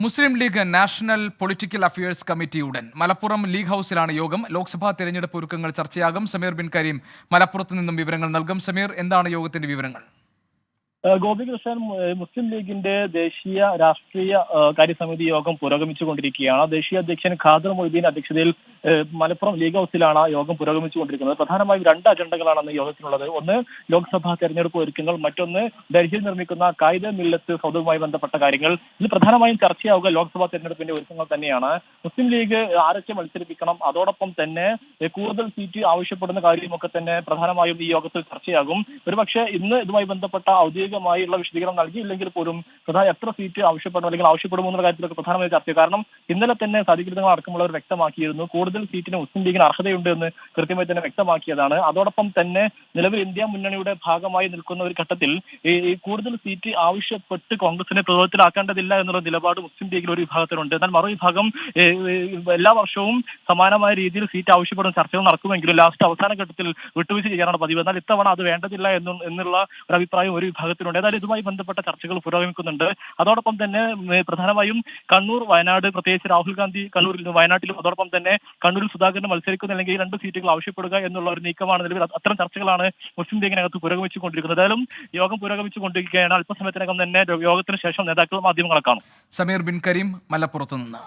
Muslim League national political affairs committee ഉടൻ Malappuram league ഹൌസിലാണ് യോഗം. ലോക്സഭാ തെരഞ്ഞെടുപ്പ് ഒരുക്കങ്ങൾ ചർച്ചയാകും. സമീർ ബിൻ കരീം മലപ്പുറത്ത് നിന്നും വിവരങ്ങൾ നൽകും. സമീർ എന്താണ് യോഗത്തിന്റെ വിവരങ്ങൾ? ഗോപികൃഷ്ണൻ മുസ്ലിം ലീഗിന്റെ ദേശീയ രാഷ്ട്രീയ കാര്യസമിതി യോഗം പുരോഗമിച്ചുകൊണ്ടിരിക്കുകയാണ്. ദേശീയ അധ്യക്ഷൻ ഖാദർ മൊയ്തീൻ അധ്യക്ഷതയിൽ മലപ്പുറം ലീഗ് ഹൌസിലാണ് യോഗം പുരോഗമിച്ചുകൊണ്ടിരിക്കുന്നത്. പ്രധാനമായും രണ്ട് അജണ്ടകളാണ് അന്ന് യോഗത്തിനുള്ളത് ഒന്ന് ലോക്സഭാ തെരഞ്ഞെടുപ്പ് ഒരുക്കങ്ങൾ. മറ്റൊന്ന് ഡൽഹിയിൽ നിർമ്മിക്കുന്ന കായിക മില്ലത്ത് സൗദവുമായി ബന്ധപ്പെട്ട കാര്യങ്ങൾ. ഇതിൽ പ്രധാനമായും ചർച്ചയാവുക ലോക്സഭാ തെരഞ്ഞെടുപ്പിന്റെ ഒരുക്കങ്ങൾ തന്നെയാണ്. മുസ്ലിം ലീഗ് ആരൊക്കെ മത്സരിപ്പിക്കണം? അതോടൊപ്പം തന്നെ കൂടുതൽ സീറ്റ് ആവശ്യപ്പെടുന്ന കാര്യമൊക്കെ തന്നെ പ്രധാനമായും ഈ യോഗത്തിൽ ചർച്ചയാകും. ഒരുപക്ഷെ ഇന്ന് ഇതുമായി ബന്ധപ്പെട്ട ഔദ്യോഗികമായുള്ള വിശദീകരണം നൽകിയില്ലെങ്കിൽ പോലും പ്രധാന എത്ര സീറ്റ് ആവശ്യപ്പെടണം അല്ലെങ്കിൽ ആവശ്യപ്പെടുമോ എന്നുള്ള കാര്യത്തിലൊക്കെ പ്രധാനമായി ചർച്ച. കാരണം ഇന്നലെ തന്നെ സാധികൃതങ്ങൾ അടക്കമുള്ളവർ വ്യക്തമാക്കിയിരുന്നു. കൂടുതൽ സീറ്റിന് മുസ്ലിം ലീഗിന് അർഹതയുണ്ട് എന്ന് കൃത്യമായി തന്നെ വ്യക്തമാക്കിയതാണ്. അതോടൊപ്പം തന്നെ നിലവിൽ ഇന്ത്യ മുന്നണിയുടെ ഭാഗമായി നിൽക്കുന്ന ഒരു ഘട്ടത്തിൽ ഈ കൂടുതൽ സീറ്റ് ആവശ്യപ്പെട്ട് കോൺഗ്രസിനെ പ്രതിരോധത്തിലാക്കേണ്ടതില്ല എന്നുള്ള നിലപാട് മുസ്ലിം ലീഗിൽ ഒരു വിഭാഗത്തിനുണ്ട്. എന്നാൽ മറുവിഭാഗം ഏ, ഏ, എല്ലാ വർഷവും സമാനമായ രീതിയിൽ സീറ്റ് ആവശ്യപ്പെടുന്ന ചർച്ചകൾ നടക്കുമെങ്കിലും ലാസ്റ്റ് അവസാന ഘട്ടത്തിൽ വിട്ടുവീഴ്ച ചെയ്യാനാണ് പതിവ്. എന്നാൽ ഇത്തവണ അത് വേണ്ടതില്ല എന്നുള്ള ഒരു അഭിപ്രായം ഒരു വിഭാഗത്തിനുണ്ട് ഏതായാലും ഇതുമായി ബന്ധപ്പെട്ട ചർച്ചകൾ പുരോഗമിക്കുന്നുണ്ട്. അതോടൊപ്പം തന്നെ പ്രധാനമായും കണ്ണൂർ വയനാട് പ്രത്യേകിച്ച് രാഹുൽ ഗാന്ധി കണ്ണൂരിൽ വയനാട്ടിലും അതോടൊപ്പം തന്നെ കണ്ണൂരിൽ സുധാകരൻ മത്സരിക്കുന്നില്ലെങ്കിൽ ഈ രണ്ട് സീറ്റുകൾ ആവശ്യപ്പെടുക എന്നുള്ള ഒരു നീക്കമാണ് നിലവിൽ അത് അത്തരം ചർച്ചകളാണ് മുസ്ലിം ലീഗിനകത്ത് പുരോഗമിച്ചുകൊണ്ടിരിക്കുന്നത്. ഏതായാലും യോഗം പുരോഗമിച്ചുകൊണ്ടിരിക്കുകയാണ്. അല്പസമയത്തിനകം തന്നെ യോഗത്തിന് ശേഷം നേതാക്കൾ മാധ്യമങ്ങളെ കാണും. സമീർ ബിൻ കരീം മലപ്പുറത്ത് നിന്ന്